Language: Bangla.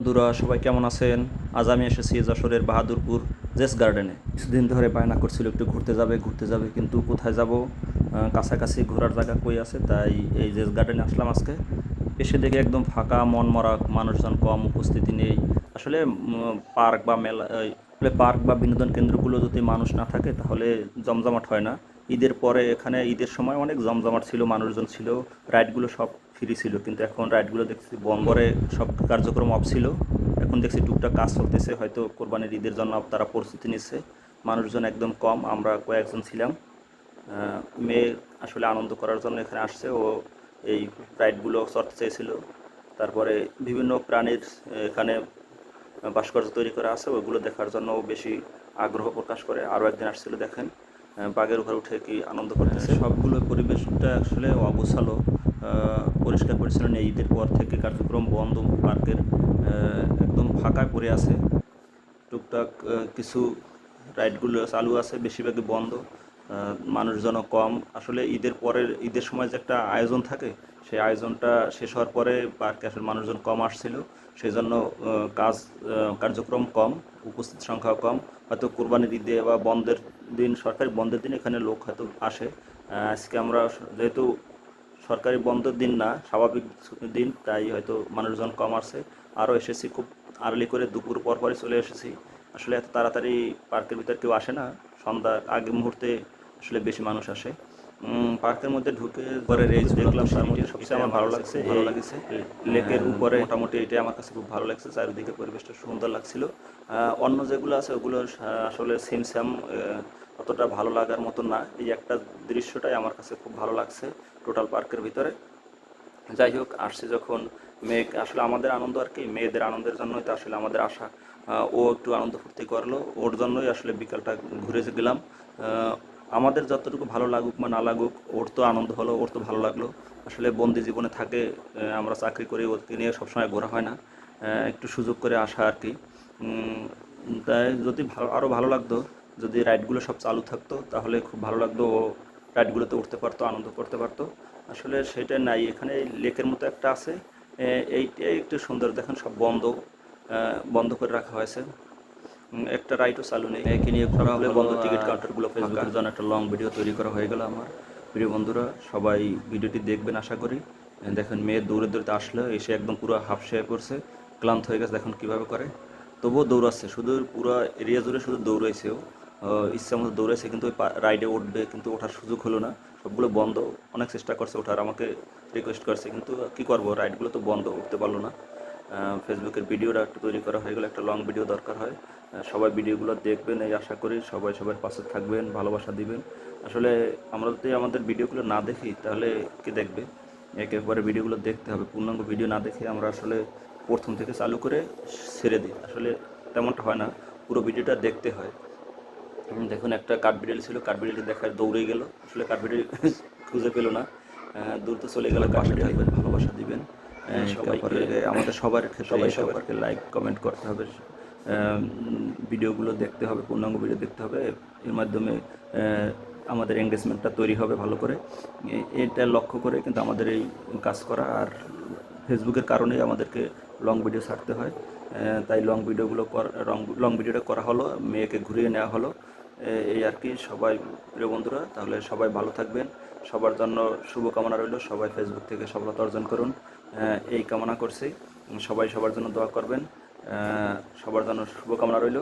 বন্ধুরা, সবাই কেমন আছেন? আজ আমি এসেছি যশোরের বাহাদুরপুর জেস গার্ডেনে। কিছুদিন ধরে বায়না করছিল একটু ঘুরতে যাবে ঘুরতে যাবে, কিন্তু কোথায় যাব? কাছাকাছি ঘোরার জায়গা কই আছে? তাই এই জেস গার্ডেনে আসলাম আজকে। এসে দেখে একদম ফাঁকা মন মরা মানুষজন কম, উপস্থিতি নেই। আসলে পার্ক বা মেলা পার্ক বা বিনোদন কেন্দ্রগুলো যদি মানুষ না থাকে, তাহলে জমজমাট হয় না। ঈদের পরে এখানে, ঈদের সময় অনেক জমজমাট ছিল, মানুষজন ছিল, রাইডগুলো সব ফ্রি ছিল, কিন্তু এখন রাইডগুলো দেখছি বম্বরে সব কার্যক্রম অফ ছিল। এখন দেখছি টুকটাক কাজ চলতেছে, হয়তো কোরবানির ঈদের জন্য তারা প্রস্তুতি নিচ্ছে। মানুষজন একদম কম, আমরা কয়েকজন ছিলাম। মেয়ে আসলে আনন্দ করার জন্য এখানে আসছে, ও এই রাইডগুলো চড়তে চেয়েছিল তারপরে বিভিন্ন প্রাণীর এখানে ভাস্কর্য তৈরি করা আছে, ওগুলো দেখার জন্য বেশি আগ্রহ প্রকাশ করে। আরও একদিন আসছিল, দেখেন। বাঘের উপরে উঠে কি আনন্দ করতেছে? সবগুলো পরিবেশটা আসলে অগোছালো পরিষ্কার পরিচ্ছন্ন নেই। ঈদের পর থেকে কার্যক্রম বন্ধ, পার্কের একদম ফাঁকা পড়ে আছে। টুকটাক কিছু রাইডগুলো চালু আছে, বেশিরভাগই বন্ধ। আহ, মানুষজনও কম। আসলে ঈদের পরের ঈদের সময় যে একটা আয়োজন থাকে সেই আয়োজনটা শেষ হওয়ার পরে পার্কে আসলে মানুষজন কম আসছিল। সেই জন্য কাজ কার্যক্রম কম উপস্থিত সংখ্যাও কম। হয়তো কোরবানির ঈদে বা বন্ধের দিন সরকারি বন্ধের দিন এখানে লোক হয়তো আসে। আজকে আমরা যেহেতু সরকারি বন্ধের দিন না স্বাভাবিক দিন তাই হয়তো মানুষজন কম আসছে আরও এসেছি খুব আর্লি করে দুপুর পর পরই চলে এসেছি। আসলে এত তাড়াতাড়ি পার্কের ভিতর কেউ আসে না। সন্ধ্যার আগে মুহূর্তে আসলে বেশি মানুষ আসে। পার্কের মধ্যে ঢুকে পরে রেঞ্জ দেখলাম তার মধ্যে সবচেয়ে আমার ভালো লাগছে। ভালো লাগছে লেকের উপরে মোটামুটি এটা আমার কাছে খুব ভালো লাগছে চারিদিকে পরিবেশটা সুন্দর লাগছিল। অন্য যেগুলো আছে ওগুলো আসলে সেম স্যাম অতটা ভালো লাগার মতো না। এই একটা দৃশ্যটাই আমার কাছে খুব ভালো লাগছে টোটাল পার্কের ভিতরে। যাই হোক আসছে যখন মেয়ে আসলে আমাদের আনন্দ আর কি মেয়েদের আনন্দের জন্যই তো আসলে আমাদের আশা। ও একটু আনন্দ ফুর্তি করল ওর জন্যই আসলে বিকালটা ঘুরে গেলাম। আমাদের যতটুকু ভালো লাগুক বা না লাগুক, ওর তো আনন্দ হলো, ওর তো ভালো লাগল। আসলে বন্দি জীবনে থাকে আমরা চাকরি করি ওকে নিয়ে সবসময় ঘোরা হয় না। একটু সুযোগ করে আসা আর কি। তাই যদি ভালো আরও ভালো লাগতো, যদি রাইডগুলো সব চালু থাকতো, তাহলে খুব ভালো লাগতো, ও রাইডগুলোতে উঠতে পারতো, আনন্দ করতে পারতো। আসলে সেটা নাই, এখানে লেকের মতো একটা আছে এইটাই একটু সুন্দর, দেখেন সব বন্ধ বন্ধ করে রাখা হয়েছে। একটা রাইডও চালু নেই একে নিয়ে ঘোরা হলে। বন্ধ টিকিট কাউন্টারগুলো ফেসবুকের জন্য একটা লং ভিডিও তৈরি করা হয়ে গেল আমার। প্রিয় বন্ধুরা সবাই ভিডিওটি দেখবেন আশা করি। দেখেন মেয়ে দৌড়ে দৌড়তে আসলে এসে একদম পুরো হাফ শেয়ার করছে ক্লান্ত হয়ে গেছে দেখুন কীভাবে করে। তবুও দৌড়াচ্ছে শুধু পুরো এরিয়া জুড়ে শুধু দৌড়াইছে ও। ইচ্ছা মতো দৌড়াইছে কিন্তু ওই রাইডে উঠবে কিন্তু ওঠার সুযোগ হলো না। সবগুলো বন্ধ অনেক চেষ্টা করছে ওঠার আমাকে রিকোয়েস্ট করছে কিন্তু কি করব রাইডগুলো তো বন্ধ উঠতে পারল না। ফেসবুকের ভিডিওটা একটু তৈরি করা হয়ে গেলে একটা লং ভিডিও দরকার হয়। সবাই ভিডিওগুলো দেখবেন, এই আশা করি সবাই সবার পাশে থাকবেন, ভালোবাসা দিবেন। আসলে আমরা যদি আমাদের ভিডিওগুলো না দেখি, তাহলে কে দেখবে? একেবারে ভিডিওগুলো দেখতে হবে। পূর্ণাঙ্গ ভিডিও না দেখে আমরা আসলে প্রথম থেকে চালু করে ছেড়ে দিই। আসলে তেমনটা হয় না, পুরো ভিডিওটা দেখতে হয়। দেখুন, একটা কাঠবিড়ালি ছিল কাঠবিড়ালি দেখায় দৌড়ে গেল। আসলে কাঠবিড়ালি খুঁজে পেল না। দূর তো চলে গেল থাকবেন ভালোবাসা দিবেন। তারপরে আমাদের সবার ক্ষেত্রে সবাই সবারকে লাইক কমেন্ট করতে হবে। ভিডিওগুলো দেখতে হবে পূর্ণাঙ্গ ভিডিও দেখতে হবে। এর মাধ্যমে আমাদের এঙ্গেজমেন্টটা তৈরি হবে ভালো করে। এটা লক্ষ্য করে কিন্তু আমাদের এই কাজ করা। আর ফেসবুকের কারণেই আমাদেরকে লং ভিডিও ছাড়তে হয়। তাই লং ভিডিওগুলো লং ভিডিওটা করা হলো মেয়েকে ঘুরিয়ে নেওয়া হলো। এই আর কি সবাই প্রিয় বন্ধুরা তাহলে সবাই ভালো থাকবেন। সবার জন্য শুভকামনা রইল। সবাই ফেসবুক থেকে সফলতা অর্জন করুন। এই কামনা করছি। সবাই সবার জন্য দোয়া করবেন। সবার জন্য শুভকামনা রইল।